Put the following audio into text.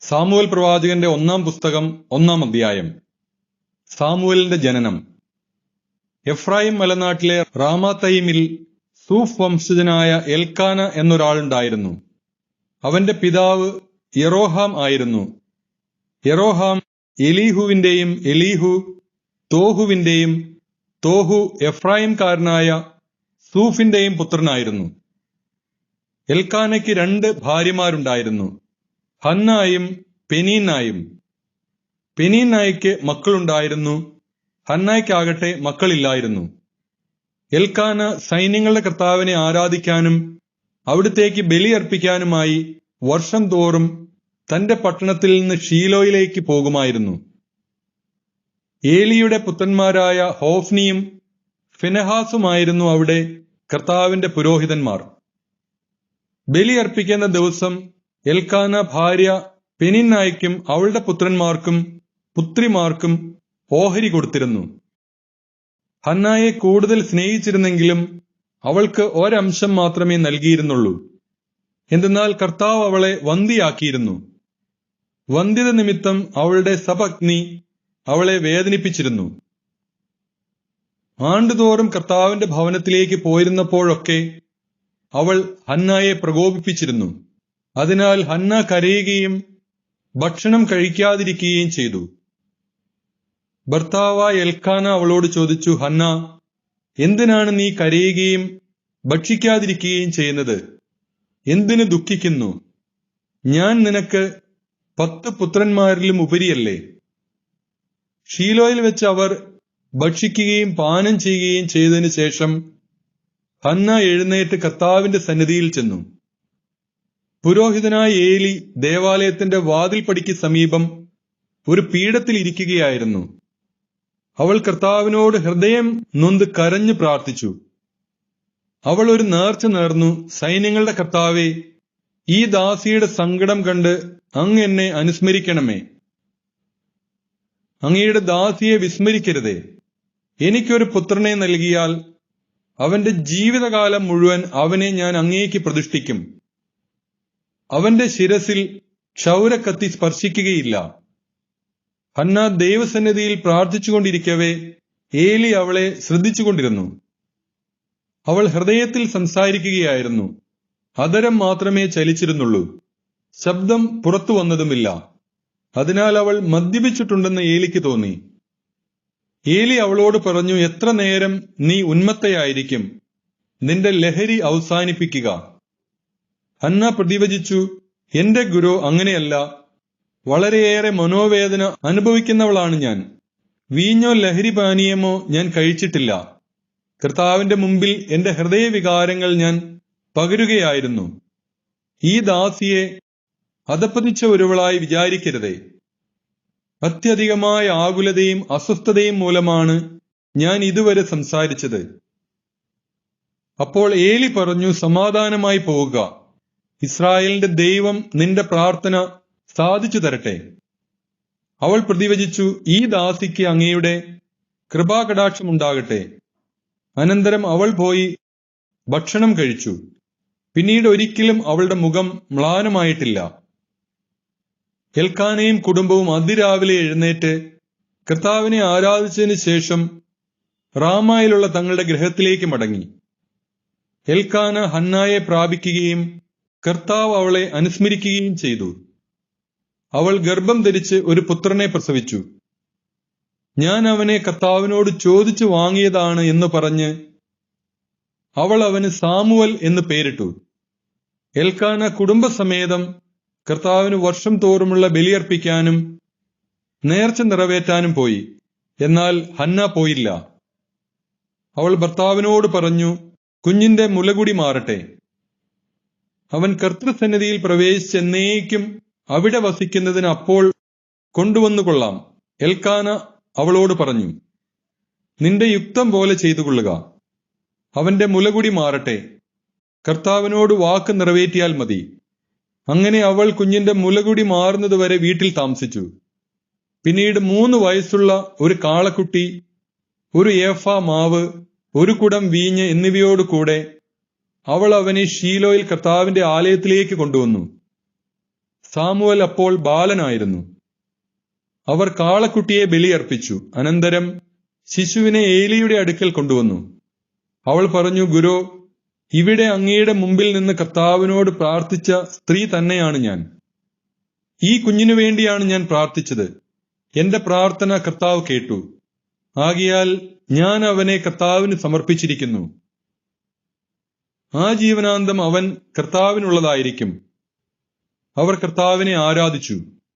Samuel പ്രവാചകന്റെ ഒന്നാം പുസ്തകം ഒന്നാം അധ്യായം. സാമുവലിന്റെ ജനനം. എഫ്രായിം മലനാട്ടിലെ റാമാതൈമിൽ സൂഫ് വംശജനായ എൽക്കാന എന്നൊരാളുണ്ടായിരുന്നു. അവന്റെ പിതാവ് യെറോഹാം ആയിരുന്നു. യെറോഹാം എലീഹുവിന്റെയും എലീഹു തോഹുവിന്റെയും തോഹു എഫ്രായിംകാരനായ സൂഫിന്റെയും പുത്രനായിരുന്നു. എൽക്കാനയ്ക്ക് രണ്ട് ഭാര്യമാരുണ്ടായിരുന്നു. ഹന്നായും പെനീനായും പെനീനായ്ക്ക് മക്കളുണ്ടായിരുന്നു. ഹന്നായ്ക്കാകട്ടെ മക്കളില്ലായിരുന്നു. എൽക്കാന സൈന്യങ്ങളുടെ കർത്താവിനെ ആരാധിക്കാനും അവിടുത്തേക്ക് ബലിയർപ്പിക്കാനുമായി വർഷം തോറും തന്റെ പട്ടണത്തിൽ നിന്ന് ഷീലോയിലേക്ക് പോകുമായിരുന്നു. ഏലിയുടെ പുത്രന്മാരായ ഹോഫ്നിയും ഫിനഹാസുമായിരുന്നു അവിടെ കർത്താവിന്റെ പുരോഹിതന്മാർ. ബലിയർപ്പിക്കുന്ന ദിവസം എൽക്കാന ഭാര്യ പെനിന്നായിക്കും അവളുടെ പുത്രന്മാർക്കും പുത്രിമാർക്കും ഓഹരി കൊടുത്തിരുന്നു. ഹന്നായെ കൂടുതൽ സ്നേഹിച്ചിരുന്നെങ്കിലും അവൾക്ക് ഒരംശം മാത്രമേ നൽകിയിരുന്നുള്ളൂ. എന്തെന്നാൽ കർത്താവ് അവളെ വന്തിയാക്കിയിരുന്നു വന്ധ്യത നിമിത്തം അവളുടെ സപഗ്നി അവളെ വേദനിപ്പിച്ചിരുന്നു. ആണ്ടുതോറും കർത്താവിന്റെ ഭവനത്തിലേക്ക് പോയിരുന്നപ്പോഴൊക്കെ അവൾ ഹന്നായെ പ്രകോപിപ്പിച്ചിരുന്നു. അതിനാൽ ഹന്ന കരയുകയും ഭക്ഷണം കഴിക്കാതിരിക്കുകയും ചെയ്തു. ഭർത്താവായ എൽഖാന അവളോട് ചോദിച്ചു ഹന്ന എന്തിനാണ് നീ കരയുകയും ഭക്ഷിക്കാതിരിക്കുകയും ചെയ്യുന്നത്? എന്തിനു ദുഃഖിക്കുന്നു? ഞാൻ നിനക്ക് പത്ത് പുത്രന്മാരിലും ഉപരിയല്ലേ? ഷീലോയിൽ വെച്ച് അവർ ഭക്ഷിക്കുകയും പാനം ചെയ്യുകയും ചെയ്തതിനു ശേഷം ഹന്ന എഴുന്നേറ്റ് കർത്താവിന്റെ സന്നിധിയിൽ ചെന്നു. പുരോഹിതനായ ഏലി ദേവാലയത്തിന്റെ വാതിൽപ്പടിക്ക് സമീപം ഒരു പീഠത്തിൽ ഇരിക്കുകയായിരുന്നു. അവൾ കർത്താവിനോട് ഹൃദയം നൊന്ത് കരഞ്ഞു പ്രാർത്ഥിച്ചു. അവൾ ഒരു നേർച്ച നേർന്നു സൈന്യങ്ങളുടെ കർത്താവെ ഈ ദാസിയുടെ സങ്കടം കണ്ട് അങ്ങ് എന്നെ അനുസ്മരിക്കണമേ. അങ്ങയുടെ ദാസിയെ വിസ്മരിക്കരുതേ. എനിക്കൊരു പുത്രനെ നൽകിയാൽ അവന്റെ ജീവിതകാലം മുഴുവൻ അവനെ ഞാൻ അങ്ങേക്ക് പ്രതിഷ്ഠിക്കും. അവന്റെ ശിരസിൽ ക്ഷൗരക്കത്തി സ്പർശിക്കുകയില്ല. ഹന്ന ദൈവസന്നിധിയിൽ പ്രാർത്ഥിച്ചുകൊണ്ടിരിക്കവേ ഏലി അവളെ ശ്രദ്ധിച്ചുകൊണ്ടിരുന്നു. അവൾ ഹൃദയത്തിൽ സംസാരിക്കുകയായിരുന്നു. അതരം മാത്രമേ ചലിച്ചിരുന്നുള്ളൂ. ശബ്ദം പുറത്തു വന്നതുമില്ല. അതിനാൽ അവൾ മദ്യപിച്ചിട്ടുണ്ടെന്ന് ഏലിക്ക് തോന്നി. ഏലി അവളോട് പറഞ്ഞു എത്ര നേരം നീ ഉന്മത്തയായിരിക്കും. നിന്റെ ലഹരി അവസാനിപ്പിക്കുക. ഹന്ന പ്രതിവചിച്ചു എന്റെ ഗുരു അങ്ങനെയല്ല വളരെയേറെ മനോവേദന അനുഭവിക്കുന്നവളാണ് ഞാൻ. വീഞ്ഞോ ലഹരി പാനീയമോ ഞാൻ കഴിച്ചിട്ടില്ല. കർത്താവിന്റെ മുമ്പിൽ എന്റെ ഹൃദയവികാരങ്ങൾ ഞാൻ പകരുകയായിരുന്നു. ഈ ദാസിയെ അധപ്പതിച്ച ഒരുവളായി വിചാരിക്കരുതേ. അത്യധികമായ ആകുലതയും അസ്വസ്ഥതയും മൂലമാണ് ഞാൻ ഇതുവരെ സംസാരിച്ചത്. അപ്പോൾ ഏലി പറഞ്ഞു സമാധാനമായി പോവുക. ഇസ്രായേലിന്റെ ദൈവം നിന്റെ പ്രാർത്ഥന സാധിച്ചു തരട്ടെ. അവൾ പ്രതിവചിച്ചു ഈ ദാസിക്ക് അങ്ങയുടെ കൃപാകടാക്ഷം ഉണ്ടാകട്ടെ. അനന്തരം അവൾ പോയി ഭക്ഷണം കഴിച്ചു. പിന്നീട് ഒരിക്കലും അവളുടെ മുഖം മ്ലാനമായിട്ടില്ല. എൽക്കാനയും കുടുംബവും അതിരാവിലെ എഴുന്നേറ്റ് കർത്താവിനെ ആരാധിച്ചതിന് ശേഷം റാമായിലുള്ള തങ്ങളുടെ ഗൃഹത്തിലേക്ക് മടങ്ങി. എൽക്കാന ഹന്നായെ പ്രാപിക്കുകയും കർത്താവ് അവളെ അനുസ്മരിക്കുകയും ചെയ്തു. അവൾ ഗർഭം ധരിച്ച് ഒരു പുത്രനെ പ്രസവിച്ചു. ഞാൻ അവനെ കർത്താവിനോട് ചോദിച്ചു വാങ്ങിയതാണ് എന്ന് പറഞ്ഞ് അവൾ അവന് സാമുവൽ എന്ന് പേരിട്ടു. എൽക്കാന കുടുംബസമേതം കർത്താവിന് വർഷം തോറുമുള്ള ബലിയർപ്പിക്കാനും നേർച്ച നിറവേറ്റാനും പോയി. എന്നാൽ ഹന്ന പോയില്ല. അവൾ ഭർത്താവിനോട് പറഞ്ഞു കുഞ്ഞിന്റെ മുലകുടി മാറട്ടെ. അവൻ കർത്തൃസന്നിധിയിൽ പ്രവേശിച്ച് എന്നേക്കും അവിടെ വസിക്കുന്നതിന് അപ്പോൾ കൊണ്ടുവന്നു കൊള്ളാം. എൽക്കാന അവളോട് പറഞ്ഞു നിന്റെ യുക്തം പോലെ ചെയ്തു കൊള്ളുക അവന്റെ മുലകുടി മാറട്ടെ. കർത്താവിനോട് വാക്ക് നിറവേറ്റിയാൽ മതി. അങ്ങനെ അവൾ കുഞ്ഞിന്റെ മുലകുടി മാറുന്നതുവരെ വീട്ടിൽ താമസിച്ചു. പിന്നീട് മൂന്ന് വയസ്സുള്ള ഒരു കാളക്കുട്ടി ഒരു ഏഫ മാവ് ഒരു കുടം വീഞ്ഞ് എന്നിവയോട് കൂടെ അവൾ അവനെ ഷീലോയിൽ കർത്താവിന്റെ ആലയത്തിലേക്ക് കൊണ്ടുവന്നു. സാമുവൽ അപ്പോൾ ബാലനായിരുന്നു. അവർ കാളക്കുട്ടിയെ ബലിയർപ്പിച്ചു. അനന്തരം ശിശുവിനെ ഏലിയുടെ അടുക്കൽ കൊണ്ടുവന്നു. അവൾ പറഞ്ഞു ഗുരു ഇവിടെ അങ്ങയുടെ മുമ്പിൽ നിന്ന് കർത്താവിനോട് പ്രാർത്ഥിച്ച സ്ത്രീ തന്നെയാണ് ഞാൻ. ഈ കുഞ്ഞിനു വേണ്ടിയാണ് ഞാൻ പ്രാർത്ഥിച്ചത്. എന്റെ പ്രാർത്ഥന കർത്താവ് കേട്ടു. ആകിയാൽ ഞാൻ അവനെ കർത്താവിന് സമർപ്പിച്ചിരിക്കുന്നു. ആ ജീവനാന്തം അവൻ കർത്താവിനുള്ളതായിരിക്കും. അവർ കർത്താവിനെ ആരാധിച്ചു.